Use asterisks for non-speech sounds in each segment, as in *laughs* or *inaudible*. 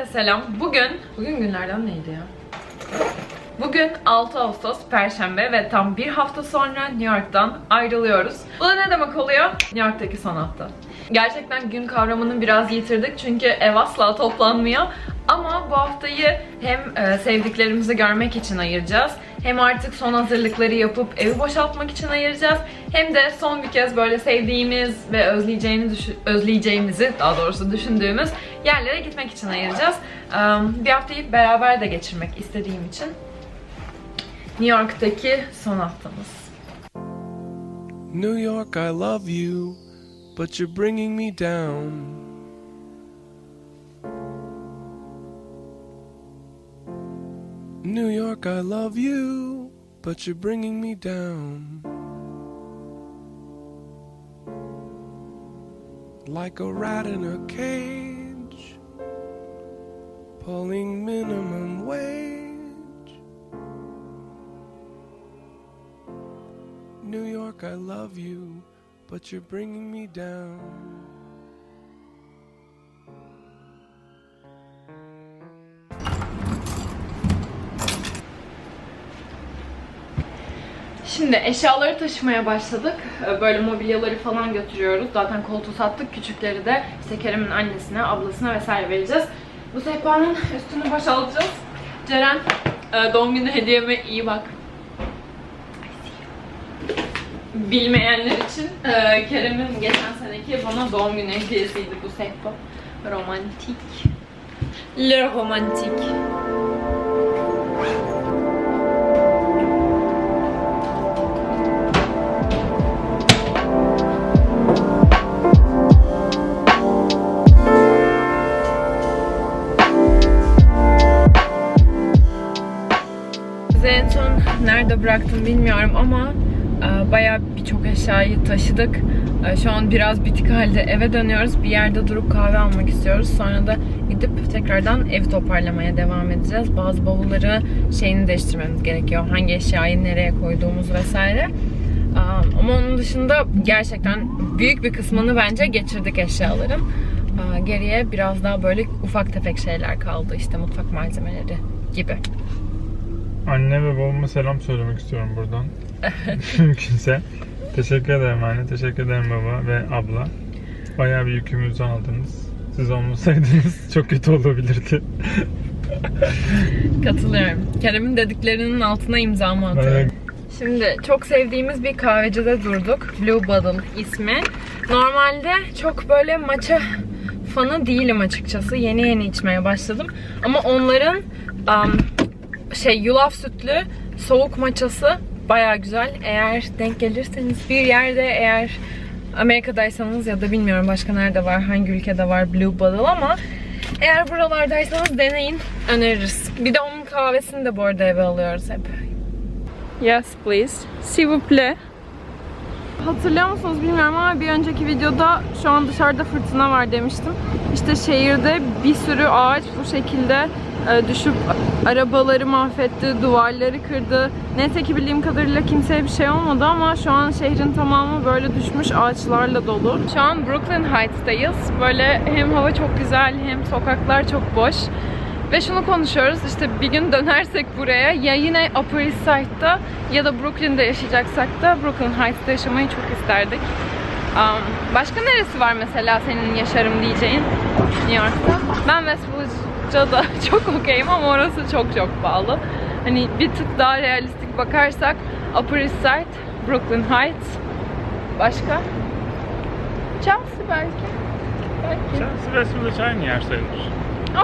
Herkese selam. Bugün, bugün günlerden neydi ya? Bugün 6 Ağustos Perşembe ve tam bir hafta sonra New York'tan ayrılıyoruz. Bu da ne demek oluyor? New York'taki son hafta. Gerçekten gün kavramını biraz yitirdik çünkü ev asla toplanmıyor. Ama bu haftayı hem e, sevdiklerimizi görmek için ayıracağız, hem artık son hazırlıkları yapıp evi boşaltmak için ayıracağız, hem de son bir kez böyle sevdiğimiz ve özleyeceğini düşü- özleyeceğimizi daha doğrusu düşündüğümüz yerlere gitmek için ayıracağız. Bir haftayı beraber de geçirmek istediğim için New York'taki son haftamız. New York, I love you, but you're bringing me down. New York, I love you, but you're bringing me down. Like a rat in a cage, pulling minimum wage. New York, I love you, but you're bringing me down. Şimdi eşyaları taşımaya başladık. Ee, Böyle mobilyaları falan götürüyoruz. Zaten koltuğu sattık. Küçükleri de işte Kerem'in annesine, ablasına vesaire vereceğiz. Bu sehpanın üstünü boşaltacağız. Ceren, e, doğum günü hediyeme iyi bak. Bilmeyenler için e, Kerem'in geçen seneki bana doğum günü hediyesiydi bu sehpa. Romantik. Le romantik. Nerede bıraktım bilmiyorum ama e, bayağı birçok eşyayı taşıdık. E, Şu an biraz bitik halde eve dönüyoruz. Bir yerde durup kahve almak istiyoruz. Sonra da gidip tekrardan ev toparlamaya devam edeceğiz. Bazı bavulları şeyini değiştirmemiz gerekiyor. Hangi eşyayı nereye koyduğumuz vesaire. E, Ama onun dışında gerçekten büyük bir kısmını bence geçirdik eşyaların. Geriye biraz daha böyle ufak tefek şeyler kaldı. İşte mutfak malzemeleri gibi. Anne ve babama selam söylemek istiyorum buradan. *laughs* Mümkünse. Teşekkür ederim anne, teşekkür ederim baba ve abla. Bayağı bir yükümüzü aldınız. Siz olmasaydınız *laughs* çok kötü olabilirdi. Katılıyorum. Kerem'in dediklerinin altına imzamı atıyorum. Bayağı Şimdi çok sevdiğimiz bir kahvecide durduk. Blue Bottle ismi. Normalde çok böyle maça fanı değilim açıkçası. Yeni yeni içmeye başladım. Ama onların um, şey yulaf sütlü soğuk maçası baya güzel. Eğer denk gelirseniz bir yerde eğer Amerika'daysanız ya da bilmiyorum başka nerede var, hangi ülkede var Blue Bottle ama eğer buralardaysanız deneyin, öneririz. Bir de onun kahvesini de bu arada eve alıyoruz hep. Yes please. S'il vous plaît. Hatırlıyor musunuz bilmiyorum ama bir önceki videoda şu an dışarıda fırtına var demiştim. İşte şehirde bir sürü ağaç bu şekilde e, düşüp arabaları mahvetti, duvarları kırdı. Neyse ki bildiğim kadarıyla kimseye bir şey olmadı ama şu an şehrin tamamı böyle düşmüş ağaçlarla dolu. Şu an Brooklyn Heights'tayız. Böyle hem hava çok güzel hem sokaklar çok boş. Ve şunu konuşuyoruz işte bir gün dönersek buraya ya yine Upper East Side'da ya da Brooklyn'de yaşayacaksak da Brooklyn Heights'ta yaşamayı çok isterdik. Um, başka neresi var mesela senin yaşarım diyeceğin New York'ta? Ben West Village'a da *laughs* çok okeyim ama orası çok çok pahalı. Hani bir tık daha realistik bakarsak Upper East Side, Brooklyn Heights, başka? Chelsea belki. Belki. Chelsea West Village aynı yer sayılır.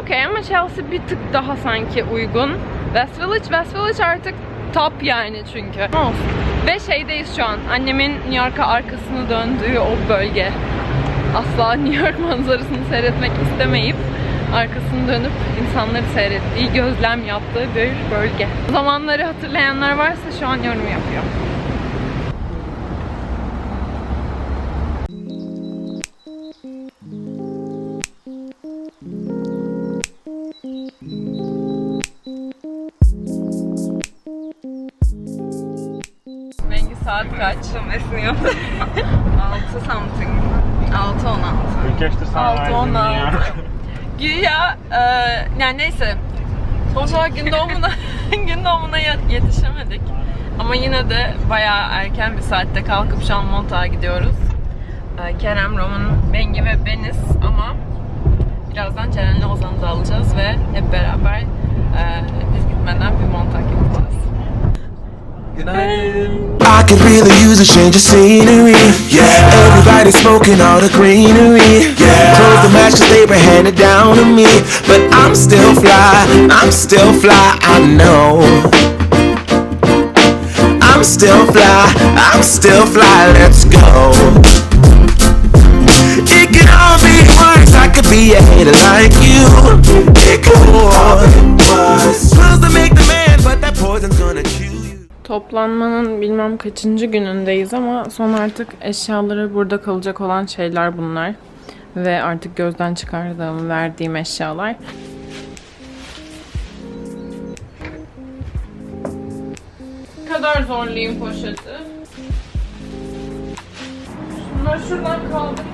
Okey ama Chelsea bir tık daha sanki uygun. West Village, West Village artık top yani çünkü. Olsun. Ve şeydeyiz şu an. Annemin New York'a arkasını döndüğü o bölge. Asla New York manzarasını seyretmek istemeyip arkasını dönüp insanları seyrettiği, gözlem yaptığı bir bölge. O zamanları hatırlayanlar varsa şu an yorum yapıyor. Bengi saat kaç? Tam esniyor. 6 something. 6-16. Ülkeştir sana 6-16 güya e, yani neyse sonuç olarak gün doğumuna *laughs* gün doğumuna ye- yetişemedik. Ama yine de bayağı erken bir saatte kalkıp şu an Montag'a gidiyoruz. E, Kerem, Roman, Bengi ve Beniz ama birazdan Ceren'le Ozan'ı da alacağız ve hep beraber e, biz gitmeden bir Montag yapacağız. I could really use a change of scenery. Yeah. Everybody smoking all the greenery. Yeah. Close the match 'cause they were handed down to me. But I'm still fly. I'm still fly. I know. I'm still fly. I'm still fly. Let's go. It could all be worse. I could be a hater like you. It could all be worse. Pills to make the Toplanmanın bilmem kaçıncı günündeyiz ama son artık eşyaları burada kalacak olan şeyler bunlar. Ve artık gözden çıkardığım, verdiğim eşyalar. Ne kadar zorlayayım poşeti. Şunları şuradan kaldır.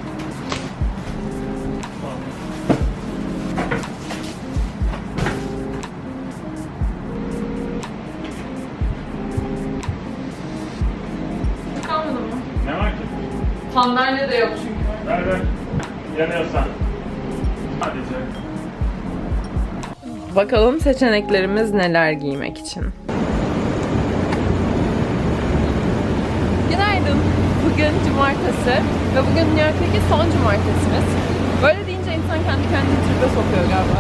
Sandalye de yok çünkü. Ver ver. Yanıyorsan. Sadece. Bakalım seçeneklerimiz neler giymek için. Günaydın. Bugün cumartesi ve bugün New York'taki son cumartesimiz. Böyle deyince insan kendi kendini tribe sokuyor galiba.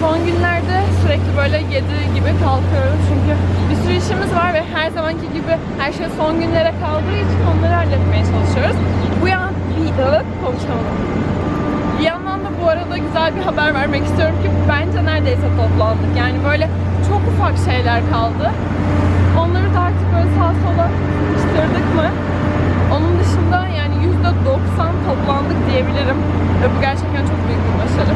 Son günlerde sürekli böyle 7 gibi kalkıyoruz çünkü bir sürü işimiz var ve her zamanki gibi her şey son günlere kaldığı için onları halletmeye çalışıyoruz. Bu yan bir konuşamadım. Bir yandan da bu arada güzel bir haber vermek istiyorum ki bence neredeyse toplandık. Yani böyle çok ufak şeyler kaldı. Onları da artık böyle sağa sola sıkıştırdık mı? Onun dışında yani %90 toplandık diyebilirim. Ve bu gerçekten çok büyük bir başarı.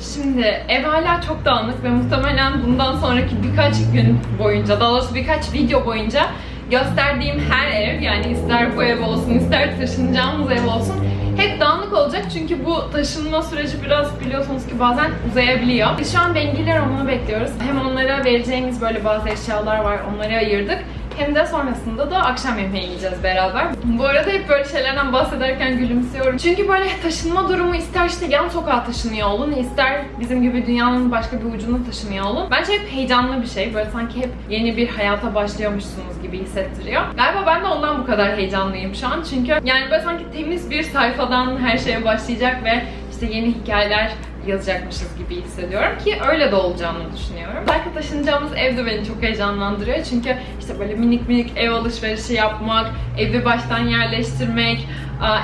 Şimdi ev hala çok dağınık ve muhtemelen bundan sonraki birkaç gün boyunca, daha doğrusu birkaç video boyunca gösterdiğim her ev yani ister bu ev olsun ister taşınacağımız ev olsun hep dağınık olacak çünkü bu taşınma süreci biraz biliyorsunuz ki bazen uzayabiliyor. Şu an Bengiler onu bekliyoruz. Hem onlara vereceğimiz böyle bazı eşyalar var onları ayırdık. Hem de sonrasında da akşam yemeği yiyeceğiz beraber. Bu arada hep böyle şeylerden bahsederken gülümsüyorum. Çünkü böyle taşınma durumu ister işte yan sokağa taşınıyor olun, ister bizim gibi dünyanın başka bir ucuna taşınıyor olun. Bence hep heyecanlı bir şey. Böyle sanki hep yeni bir hayata başlıyormuşsunuz gibi hissettiriyor. Galiba ben de ondan bu kadar heyecanlıyım şu an. Çünkü yani böyle sanki temiz bir sayfadan her şeye başlayacak ve işte yeni hikayeler yazacakmışız gibi hissediyorum ki öyle de olacağını düşünüyorum. Belki taşınacağımız ev de beni çok heyecanlandırıyor çünkü işte böyle minik minik ev alışverişi yapmak, evi baştan yerleştirmek,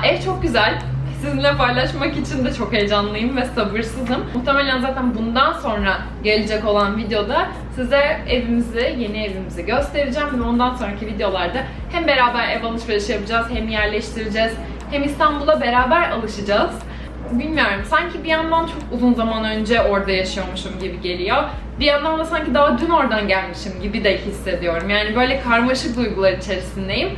ev çok güzel. Sizinle paylaşmak için de çok heyecanlıyım ve sabırsızım. Muhtemelen zaten bundan sonra gelecek olan videoda size evimizi, yeni evimizi göstereceğim ve ondan sonraki videolarda hem beraber ev alışverişi yapacağız, hem yerleştireceğiz, hem İstanbul'a beraber alışacağız. Bilmiyorum. Sanki bir yandan çok uzun zaman önce orada yaşıyormuşum gibi geliyor. Bir yandan da sanki daha dün oradan gelmişim gibi de hissediyorum. Yani böyle karmaşık duygular içerisindeyim.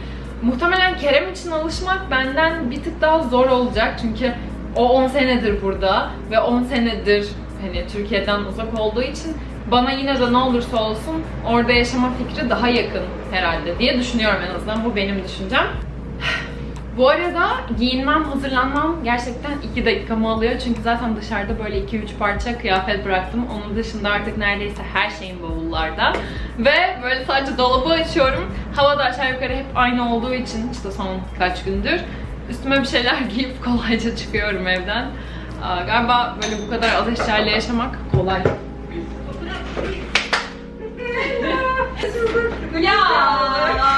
Muhtemelen Kerem için alışmak benden bir tık daha zor olacak. Çünkü o 10 senedir burada ve 10 senedir hani Türkiye'den uzak olduğu için bana yine de ne olursa olsun orada yaşama fikri daha yakın herhalde diye düşünüyorum en azından. Bu benim düşüncem. *sighs* Bu arada giyinmem, hazırlanmam gerçekten 2 dakikamı alıyor. Çünkü zaten dışarıda böyle 2-3 parça kıyafet bıraktım. Onun dışında artık neredeyse her şeyim bavullarda. Ve böyle sadece dolabı açıyorum. Hava da aşağı yukarı hep aynı olduğu için işte son kaç gündür üstüme bir şeyler *laughs* giyip kolayca çıkıyorum evden. Galiba böyle bu kadar az eşyayla yaşamak kolay.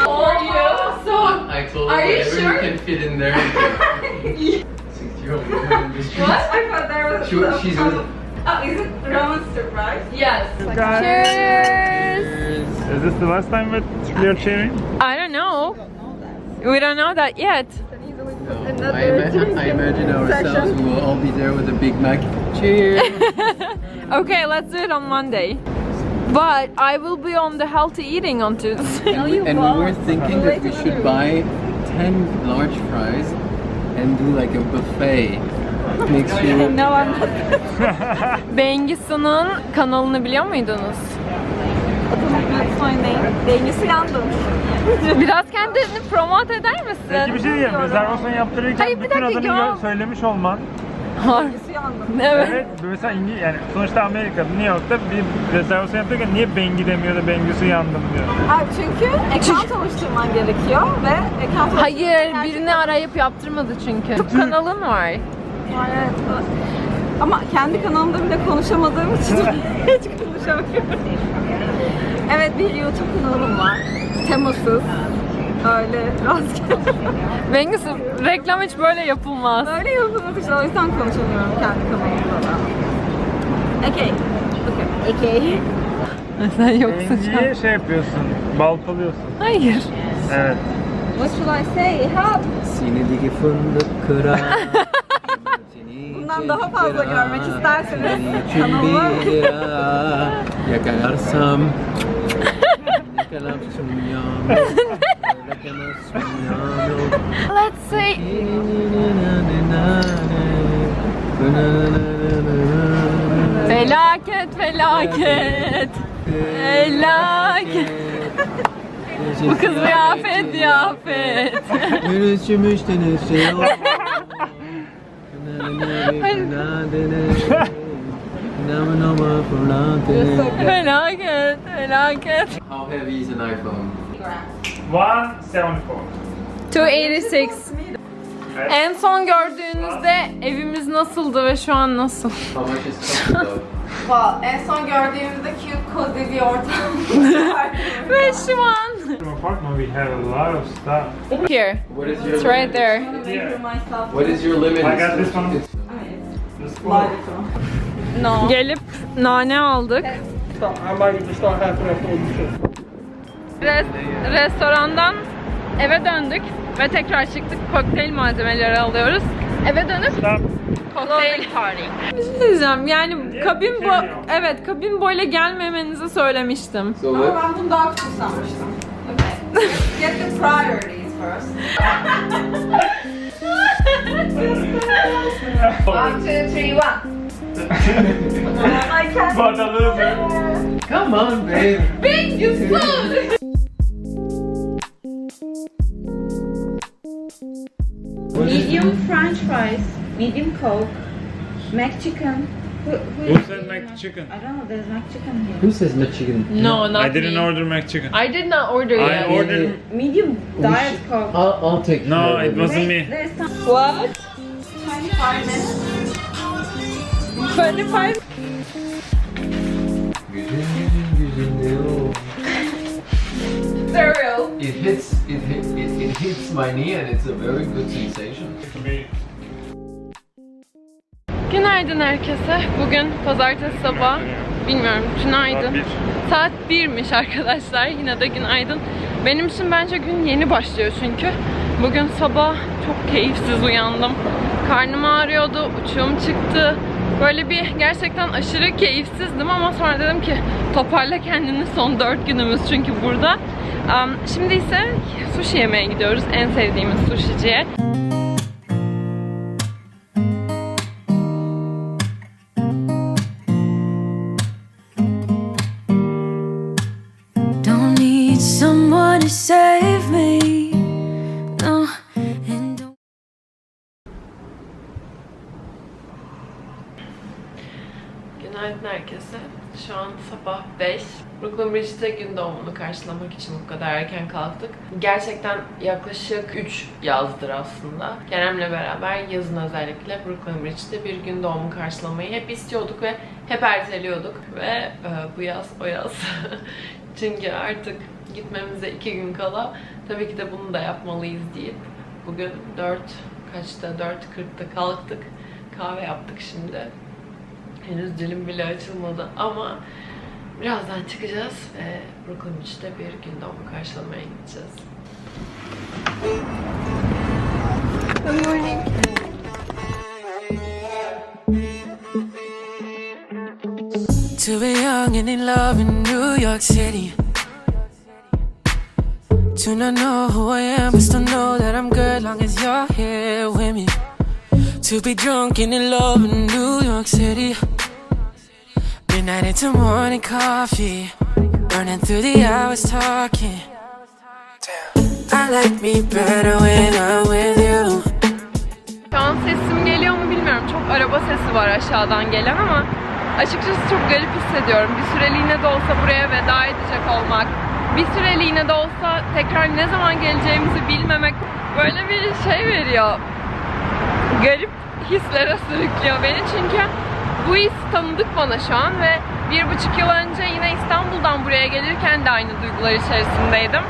For you. So I told Are her you whatever sure? you can fit in there. Six-year-old woman in the streets. I thought there was She, some- she's with Oh, is it Roman's surprise? Yes. Cheers. Is this the last time that you're cheering? I don't know. We don't know that yet. No, I, ima- I imagine ourselves we will all be there with a Big Mac. Cheers. *laughs* Okay, let's do it on Monday. But I will be on the healthy eating on Tuesday. and we, and we were thinking that we should buy 10 large fries and do like a buffet. Makes *laughs* you No, I'm not. *laughs* Bengisu'nun kanalını biliyor muydunuz? Yandım. Biraz kendini promote eder misin? Peki bir şey diyeyim. Rezervasyon yaptırırken Hayır, bir bütün dakika adını ya. söylemiş olman. Dengesi yandım. Evet. Evet. Mesela İngiliz yani sonuçta Amerika'da New York'ta bir rezervasyon yaptırırken niye Bengi demiyor da Bengüsü yandım diyor. Abi çünkü account oluşturman gerekiyor ve account Hayır, birini arayıp yaptırmadı çünkü. YouTube kanalın var. Evet. Ama kendi kanalımda bile konuşamadığım için *laughs* hiç konuşamıyorum. Evet bir YouTube kanalım var. Temasız. Öyle rastgele. Bengisu, reklam hiç böyle yapılmaz. Böyle yapılmadı işte o yüzden konuşamıyorum kendi kanalımda da. Okay. Okay. Okay. Sen yoksun şu an. Bengi'ye şey yapıyorsun. Baltalıyorsun. Hayır. Evet. What should I say? Help. seni digi fındık kırar. Bundan daha fazla görmek isterseniz lira yakalarsam yakalarsın yağmur Let's say felaket felaket. Felaket. *laughs* Bu kız bir afet bir afet. Yürüsümüş denesi yok. Felaket felaket. How heavy is an iPhone? 174. 286. En son gördüğünüzde evimiz nasıldı ve şu an nasıl? How much is en son gördüğümüzde cute cozy bir ortam. *laughs* Ve şu an. From apartment we have a lot of stuff. Here. What is your It's right there. Yeah. What is your limit? I got this one. It's- This one. No. Gelip nane aldık. Res- restorandan eve döndük ve tekrar çıktık. Kokteyl malzemeleri alıyoruz. Eve dönüp kokteyl Bir şey diyeceğim. Yani kabin bo evet kabin boyla gelmemenizi söylemiştim. So Ama ben bunu daha küçük sanmıştım. Okay. *laughs* Get the priorities first. *laughs* one, two, three, one. I can't. What a loser. Come on, babe. Big you slow. Medium French fries, medium Coke, Mac chicken. Who, who Who is said Mac chicken? I don't know, there's Mac chicken here. Who says Michigan? No, not I didn't me. order Mac chicken. I did not order I yet. ordered. Medium Diet Coke. I'll, I'll take No, it wasn't me. There's some What? 25 minutes. 25 cereal. It hits it, hit, it it hits my knee and it's a very good sensation. Günaydın herkese. Bugün pazartesi sabah. Bilmiyorum, günaydın. Saat 1'miş arkadaşlar. Yine de günaydın. Benim için bence gün yeni başlıyor çünkü. Bugün sabah çok keyifsiz uyandım. Karnım ağrıyordu, uçağım çıktı. Böyle bir gerçekten aşırı keyifsizdim ama sonra dedim ki toparla kendini son 4 günümüz çünkü burada. Am, Şimdi ise sushi yemeye gidiyoruz. En sevdiğimiz sushiciye. Günaydın herkese. Şu an sabah 5. Brooklyn Bridge'de gün doğumunu karşılamak için bu kadar erken kalktık. Gerçekten yaklaşık 3 yazdır aslında. Kerem'le beraber yazın özellikle Brooklyn Bridge'de bir gün doğumu karşılamayı hep istiyorduk ve hep erteliyorduk. Ve e, bu yaz o yaz. *laughs* Çünkü artık gitmemize 2 gün kala tabii ki de bunu da yapmalıyız deyip bugün 4 kaçta 4.40'da kalktık. Kahve yaptık şimdi. Henüz dilim bile açılmadı ama birazdan çıkacağız ve Brooklyn Beach'te bir gün doğumu karşılamaya gideceğiz. Good morning. To be young and in love in New York City. to not know who I am, but still know that I'm good long as you're here with me. To be drunk and in love in New York City. Midnight into morning coffee. Burning through the hours talking. I like me better when I'm with you. Şu an sesim geliyor mu bilmiyorum. Çok araba sesi var aşağıdan gelen ama açıkçası çok garip hissediyorum. Bir süreliğine de olsa buraya veda edecek olmak, bir süreliğine de olsa tekrar ne zaman geleceğimizi bilmemek böyle bir şey veriyor. Garip hislere sürüklüyor beni çünkü bu his tanıdık bana şu an ve bir buçuk yıl önce yine İstanbul'dan buraya gelirken de aynı duygular içerisindeydim.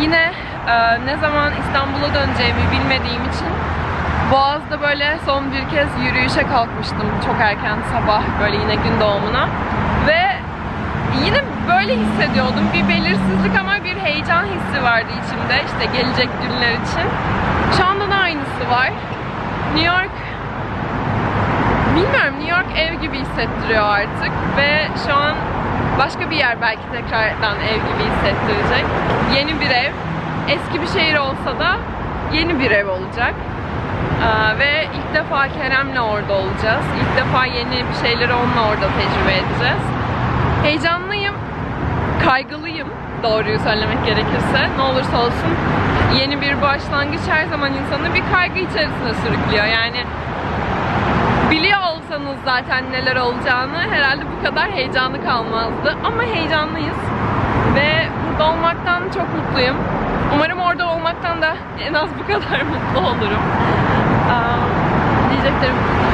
Yine e, ne zaman İstanbul'a döneceğimi bilmediğim için Boğaz'da böyle son bir kez yürüyüşe kalkmıştım çok erken sabah böyle yine gün doğumuna ve yine böyle hissediyordum bir belirsizlik ama bir heyecan hissi vardı içimde işte gelecek günler için. Şu anda da aynısı var. New York bilmiyorum New York ev gibi hissettiriyor artık ve şu an başka bir yer belki tekrardan ev gibi hissettirecek. Yeni bir ev. Eski bir şehir olsa da yeni bir ev olacak. Aa, ve ilk defa Kerem'le orada olacağız. İlk defa yeni bir şeyleri onunla orada tecrübe edeceğiz. Heyecanlıyım, kaygılıyım doğruyu söylemek gerekirse. Ne olursa olsun yeni bir başlangıç her zaman insanı bir kaygı içerisine sürüklüyor. Yani biliyor olsanız zaten neler olacağını herhalde bu kadar heyecanlı kalmazdı. Ama heyecanlıyız ve burada olmaktan çok mutluyum. Umarım orada olmaktan da en az bu kadar *laughs* mutlu olurum. Aa, diyeceklerim bunlar.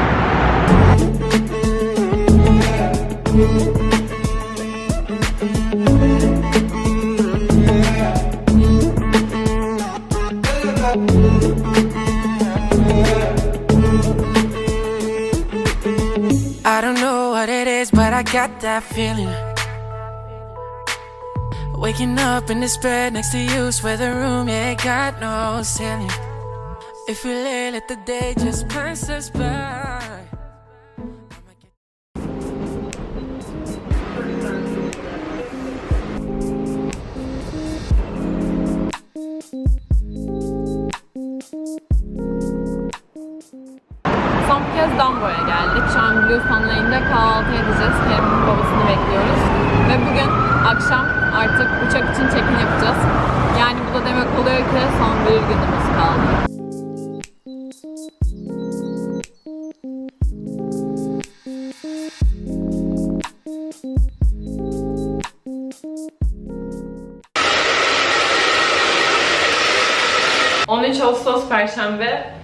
I got that feeling. Waking up in this bed next to you, swear the room, yeah, got no ceiling. If we lay, let the day just pass us by. Son kez Dumbo'ya geldik. Şu an Blue Sun Lane'de kahvaltı edeceğiz. Kerem'in babasını bekliyoruz. Ve bugün akşam artık uçak için check-in yapacağız. Yani bu da demek oluyor ki son bir günümüz kaldı. ...13 Ağustos Perşembe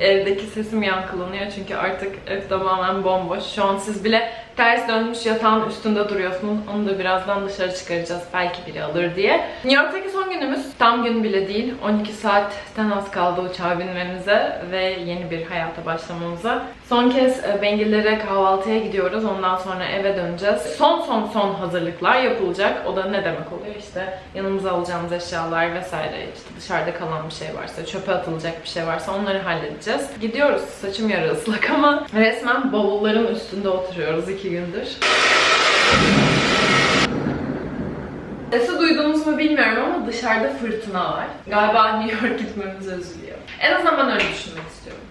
evdeki sesim yankılanıyor çünkü artık ev tamamen bomboş. Şu an siz bile ters dönmüş yatağın üstünde duruyorsunuz. Onu da birazdan dışarı çıkaracağız. Belki biri alır diye. New York'taki son günümüz. Tam gün bile değil. 12 saatten az kaldı uçağa binmemize ve yeni bir hayata başlamamıza. Son kez e, Bengillere kahvaltıya gidiyoruz. Ondan sonra eve döneceğiz. Son son son hazırlıklar yapılacak. O da ne demek oluyor? İşte yanımıza alacağımız eşyalar vesaire. İşte dışarıda kalan bir şey varsa, çöpe atılacak bir şey varsa onları halledeceğiz. Gidiyoruz. Saçım yarı ıslak ama resmen bavulların üstünde oturuyoruz iki gündür. Sesi duydunuz mu bilmiyorum ama dışarıda fırtına var. Galiba New York gitmemize üzülüyor. En azından ben öyle düşünmek istiyorum.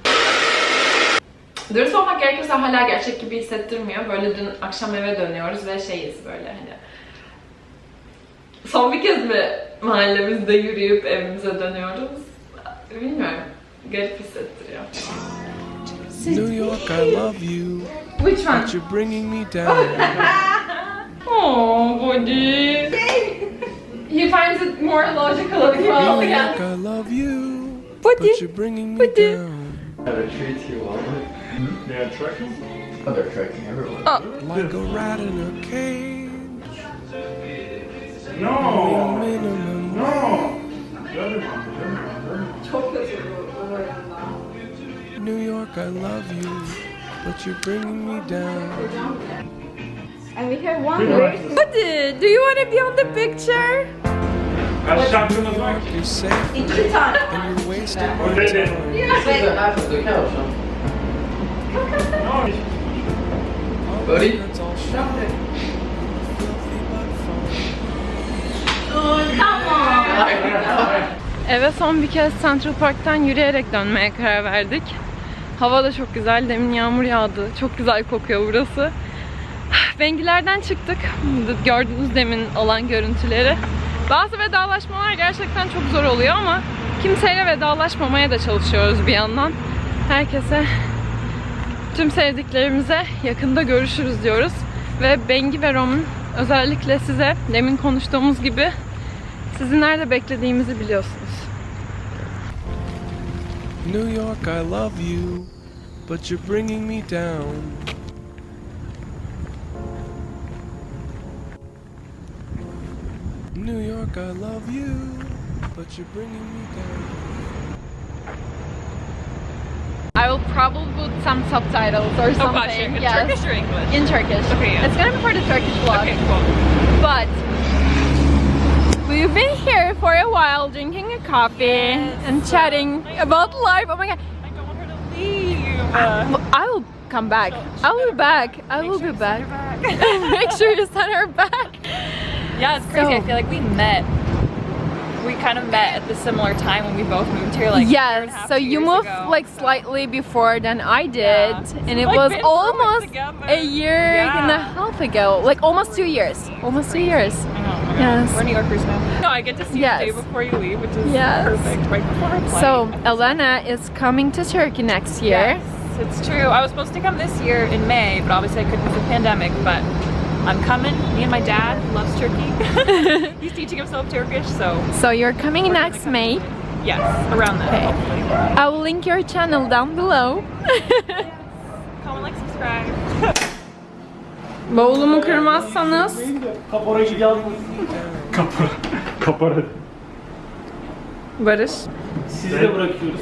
Dürüst olmak gerekirse hala gerçek gibi hissettirmiyor. Böyle dün akşam eve dönüyoruz ve şeyiz böyle hani son bir kez mi mahallemizde yürüyüp evimize dönüyoruz? Bilmiyorum. Garip hissettiriyor. New York, I love you, Which one? but you're bringing me *laughs* down. Oh, buddy. He finds it more logical as well. New Yeah. York, I love you, Buddy. but you're bringing me Buddy. down. Have a treat you all. Yeah, trekking. Oh, they're trekking everywhere. Oh. Like a rat in a cage. No! Minimum No! New York, I love you, but you're bringing me down. And we have one race. Buddy, do you want to be on the picture? Kaç şampiyonuz var? You're safe İki tane. and you're wasting my time. Buddy? that's all shit. Eve son bir kez Central Park'tan yürüyerek dönmeye karar verdik. Hava da çok güzel. Demin yağmur yağdı. Çok güzel kokuyor burası. Bengilerden çıktık. Gördüğünüz demin olan görüntüleri. Bazı vedalaşmalar gerçekten çok zor oluyor ama kimseyle vedalaşmamaya da çalışıyoruz bir yandan. Herkese tüm sevdiklerimize yakında görüşürüz diyoruz. Ve Bengi ve Rom'un özellikle size demin konuştuğumuz gibi sizi nerede beklediğimizi biliyorsunuz. New York, I love you, but you're bringing me down. New York, I love you, but you're bringing me down. I will probably put some subtitles or something. Oh gosh, in yes. Turkish or English? In Turkish. Okay, yeah. It's gonna be for the Turkish vlog. Okay, cool. But we've been here for a while drinking a coffee and chatting about life. Oh my god. I don't want her to leave. Ah, I will come back. I will be back. I will be back. *laughs* Make sure you send her back. yeah, it's crazy. So- I feel like we met. We kind of met at the similar time when we both moved here. Like a year and a yes, so you moved ago. like slightly before than I did, Yeah. and it Like, was been through it almost a year and a half ago, like almost two years, almost two years. I know. my God. Yes. We're New Yorkers now. No, I get to see Yes. you the day before you leave, which is Yes. perfect. Right before our flight. So Elena is coming to Turkey next year. Yes, it's true. I was supposed to come this year in May, but obviously I couldn't with the pandemic. But I'm coming. Me and my dad loves Turkey. *laughs* He's teaching himself Turkish, so So you're coming next May. yes, around that. Okay. I will link your channel down below. *laughs* Comment, like, subscribe. *laughs* Bavulumu kırmazsanız Kapora gidiyor. Kapora. Kapora. Barış. Sizi de bırakıyoruz.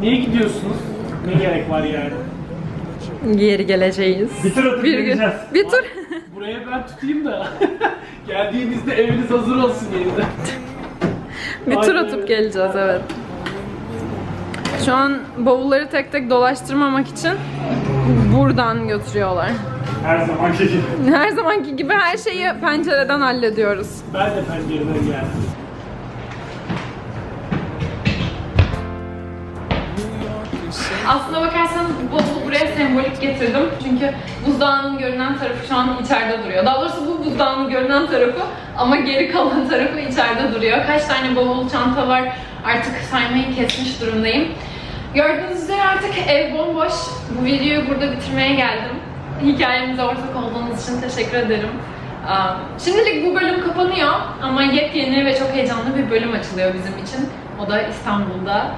Niye gidiyorsunuz? Ne gerek var yani? Geri geleceğiz. Bir tur atıp Bir gün. geleceğiz. Bir tur. Buraya ben tutayım da. *laughs* Geldiğinizde eviniz hazır olsun yeniden. Bir tur atıp geleceğiz evet. Şu an bavulları tek tek dolaştırmamak için buradan götürüyorlar. Her zamanki gibi. *laughs* Her zamanki gibi her şeyi pencereden hallediyoruz. Ben de pencereden geldim. Aslına bakarsanız bu bavulu buraya sembolik getirdim. Çünkü buzdağının görünen tarafı şu an içeride duruyor. Daha doğrusu bu buzdağının görünen tarafı ama geri kalan tarafı içeride duruyor. Kaç tane bavul, çanta var artık saymayı kesmiş durumdayım. Gördüğünüz üzere artık ev bomboş. Bu videoyu burada bitirmeye geldim. Hikayemize ortak olduğunuz için teşekkür ederim. Aa, Şimdilik bu bölüm kapanıyor ama yepyeni ve çok heyecanlı bir bölüm açılıyor bizim için. O da İstanbul'da.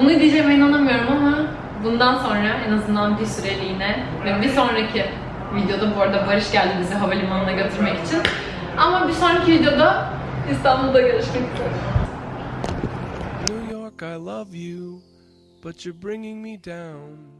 Bunu diyeceğime inanamıyorum ama bundan sonra en azından bir süreliğine ve bir sonraki videoda bu arada Barış geldi bizi havalimanına götürmek için. Ama bir sonraki videoda İstanbul'da görüşmek üzere. New York, I love you, but you're bringing me down.